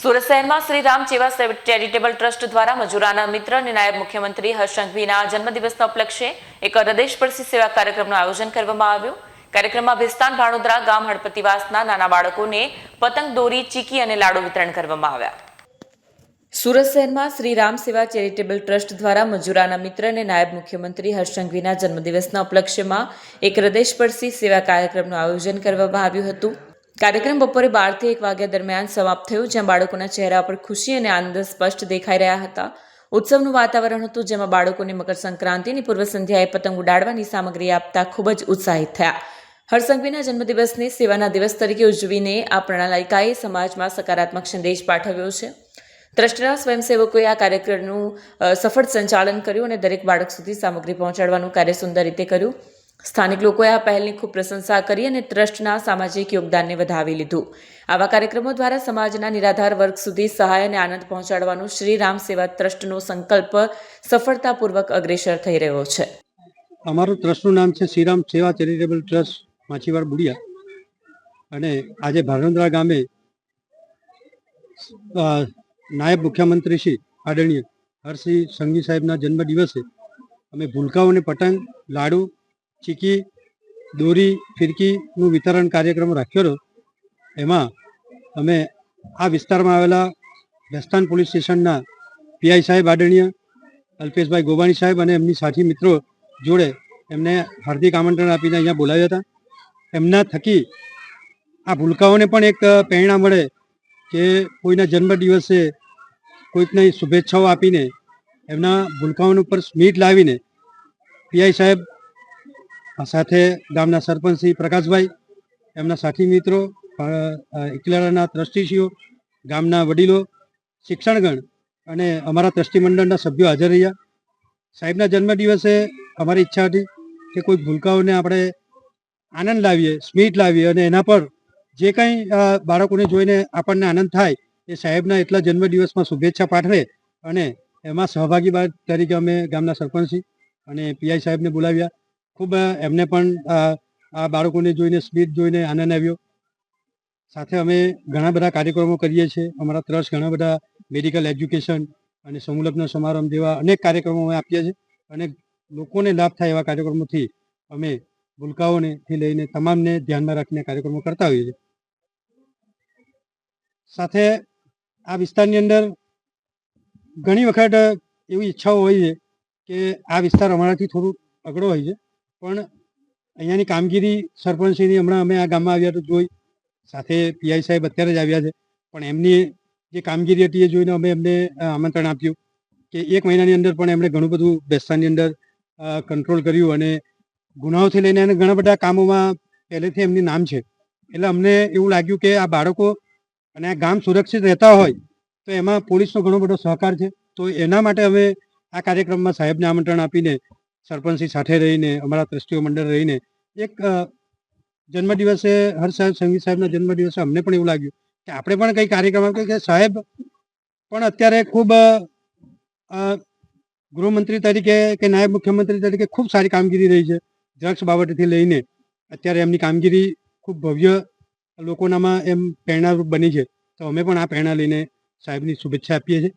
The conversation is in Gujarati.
સુરત શહેરમાં શ્રી રામ ચેવા ચેરિટેબલ ટ્રસ્ટ દ્વારા મજૂરાના મિત્ર અને નાયબ મુખ્યમંત્રી હર્ષંઘવીના જન્મદિવસના ઉપલક્ષે એક હૃદયસ્પર્શી સેવા કાર્યક્રમનું આયોજન કરવામાં આવ્યું. કાર્યક્રમમાં ભિસ્તાન ભાણોદરા ગામ હડપતિવાસના નાના બાળકોને પતંગ દોરી, ચીકી અને લાડુ વિતરણ કરવામાં આવ્યા. સુરત શહેરમાં શ્રી રામ સેવા ચેરિટેબલ ટ્રસ્ટ દ્વારા મજૂરાના મિત્ર અને નાયબ મુખ્યમંત્રી હર્ષંઘવીના જન્મદિવસના ઉપલક્ષ્યમાં એક હૃદયસ્પર્શી સેવા કાર્યક્રમનું આયોજન કરવામાં આવ્યું હતું. કાર્યક્રમ બપોરે બારથી એક વાગ્યા દરમિયાન સમાપ્ત થયો, જ્યાં બાળકોના ચહેરા પર ખુશી અને આનંદ સ્પષ્ટ દેખાઈ રહ્યા હતા. ઉત્સવનું વાતાવરણ હતું, જેમાં બાળકોને મકર સંક્રાંતિની પૂર્વ સંધ્યાએ પતંગ ઉડાડવાની સામગ્રી આપતા ખૂબ જ ઉત્સાહિત થયા. હરસંઘવીના જન્મદિવસને સેવાના દિવસ તરીકે ઉજવીને આ પ્રણાલિકાએ સમાજમાં સકારાત્મક સંદેશ પાઠવ્યો છે. ટ્રસ્ટના સ્વયંસેવકોએ આ કાર્યક્રમનું સફળ સંચાલન કર્યું અને દરેક બાળક સુધી સામગ્રી પહોંચાડવાનું કાર્ય સુંદર રીતે કર્યું. સ્થાનિક લોકોએ આ પહેલની ખૂબ પ્રશંસા કરી અને ટ્રસ્ટના સામાજિક યોગદાનને વધાવી લીધું. આવા કાર્યક્રમો દ્વારા સમાજના નિરાધાર વર્ગ સુધી સહાય અને આનંદ પહોંચાડવાનું શ્રી રામ સેવા ટ્રસ્ટનો સંકલ્પ સફળતાપૂર્વક અગ્રેસર થઈ રહ્યો છે. અમારું ટ્રસ્ટનું નામ છે શ્રીરામ સેવા ચેરિટેબલ ટ્રસ્ટ માછીવાડ બુડિયા. અને આજે ભાગંદ્રા ગામે નાયબ મુખ્યમંત્રી શ્રી આદરણીય હરસિંહ સંઘી સાહેબના જન્મ દિવસે અમે ભૂલકાઓને પતંગ, લાડુ ચીકી દોરી ફિરકીનું વિતરણ કાર્યક્રમ રાખ્યો હતો એમાં અમે આ વિસ્તારમાં આવેલા ભેસ્તાન પોલીસ સ્ટેશનના પીઆઈ સાહેબ આદરણીય અલ્પેશભાઈ ગોબાણી સાહેબ અને એમની સાથી મિત્રો જોડે એમને હાર્દિક આમંત્રણ આપીને અહીંયા બોલાવ્યા હતા. એમના થકી આ ભૂલકાઓને પણ એક પ્રેરણા મળે કે કોઈના જન્મદિવસે કોઈકને શુભેચ્છાઓ આપીને એમના ભૂલકાઓને ઉપર સ્મિત લાવીને પીઆઈ સાહેબ સાથે ગામના સરપંચ શ્રી પ્રકાશભાઈ, એમના સાથી મિત્રો એકલાના ટ્રસ્ટીશ્રીઓ, ગામના વડીલો, શિક્ષણગણ અને અમારા ટ્રસ્ટી મંડળના સભ્યો હાજર રહ્યા. સાહેબના જન્મદિવસે અમારી ઈચ્છા હતી કે કોઈ ભૂલકાઓને આપણે આનંદ લાવીએ, સ્મિત લાવીએ અને એના પર જે કંઈ બાળકોને જોઈને આપણને આનંદ થાય એ સાહેબના એટલા જન્મદિવસમાં શુભેચ્છા પાઠવે અને એમાં સહભાગી તરીકે અમે ગામના સરપંચશ્રી અને પીઆઈ સાહેબને બોલાવ્યા. ખૂબ એમને પણ આ બાળકોને જોઈને, સ્મિત જોઈને આનંદ આવ્યો. સાથે અમે ઘણા બધા કાર્યક્રમો કરીએ છીએ. અમારા ટ્રસ્ટ ઘણા બધા મેડિકલ એજ્યુકેશન અને સમૂહલગ્ન સમારંભ જેવા અનેક કાર્યક્રમો અમે આપીએ છીએ. અને લોકોને લાભ થાય એવા કાર્યક્રમોથી અમે ભૂલકાઓને થી લઈને તમામને ધ્યાનમાં રાખીને કાર્યક્રમો કરતા હોઈએ છીએ. સાથે આ વિસ્તારની અંદર ઘણી વખત એવી ઈચ્છાઓ હોય છે કે આ વિસ્તાર અમારાથી થોડું અઘરો હોય છે. પણ અહીંયાની કામગીરી સરપંચશ્રીની હમણાં અમે આ ગામમાં આવ્યા તો જોઈ, સાથે પીઆઈ સાહેબ અત્યારે જ આવ્યા છે. પણ એમની જે કામગીરી હતી એ જોઈને અમે એમને આમંત્રણ આપ્યું કે એક મહિનાની અંદર પણ એમણે ઘણું બધું બેસતાની અંદર કંટ્રોલ કર્યું અને ગુનાઓથી લઈને અને ઘણા બધા કામોમાં પહેલેથી એમની નામ છે. એટલે અમને એવું લાગ્યું કે આ બાળકો અને આ ગામ સુરક્ષિત રહેતા હોય તો એમાં પોલીસનો ઘણો બધો સહકાર છે. તો એના માટે અમે આ કાર્યક્રમમાં સાહેબને આમંત્રણ આપીને સરપંચશ્રી સાથે રહીને, અમારા ટ્રસ્ટીઓ મંડળ રહીને, એક જન્મદિવસે હર્ષ સાહેબ, સંગીત સાહેબના જન્મદિવસે અમને પણ એવું લાગ્યું કે આપણે પણ કંઈ કાર્યક્રમ આપ્યો કે સાહેબ પણ અત્યારે ખૂબ ગૃહમંત્રી તરીકે કે નાયબ મુખ્યમંત્રી તરીકે ખૂબ સારી કામગીરી રહી છે. ડ્રગ્સ બાબતથી લઈને અત્યારે એમની કામગીરી ખૂબ ભવ્ય લોકોનામાં એમ પ્રેરણારૂપ બની છે. તો અમે પણ આ પ્રેરણા લઈને સાહેબની શુભેચ્છા આપીએ છીએ.